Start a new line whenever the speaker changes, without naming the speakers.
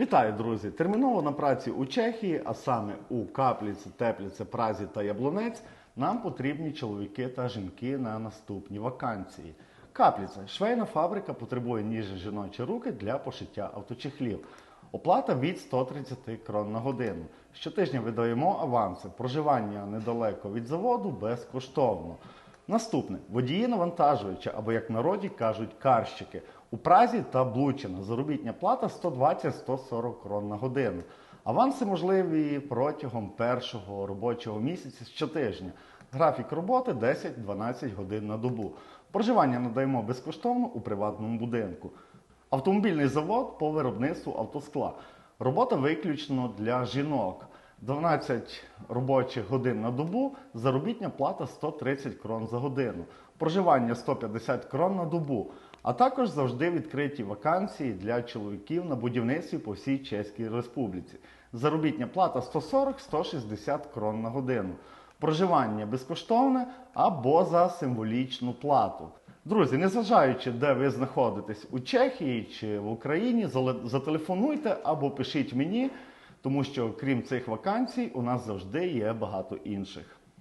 Вітаю, друзі! Терміново на праці у Чехії, а саме у Капліці, Тепліці, Празі та Яблунець, нам потрібні чоловіки та жінки на наступні вакансії. Капліця швейна фабрика потребує ніжні жіночі руки для пошиття авточехлів. Оплата від 130 крон на годину. Щотижня видаємо аванси. Проживання недалеко від заводу безкоштовно. Наступне водії навантажувача, або як в народі кажуть, карщики. У Празі та Блучино заробітня плата 120-140 крон на годину. Аванси можливі протягом першого робочого місяця щотижня. Графік роботи 10-12 годин на добу. Проживання надаємо безкоштовно у приватному будинку. Автомобільний завод по виробництву автоскла. Робота виключно для жінок. 12 робочих годин на добу, заробітня плата 130 крон за годину, проживання 150 крон на добу, а також завжди відкриті вакансії для чоловіків на будівництві по всій Чеській Республіці. Заробітня плата 140-160 крон на годину. Проживання безкоштовне або за символічну плату. Друзі, незважаючи, де ви знаходитесь у Чехії чи в Україні, зателефонуйте або пишіть мені, тому що крім цих вакансій, у нас завжди є багато інших.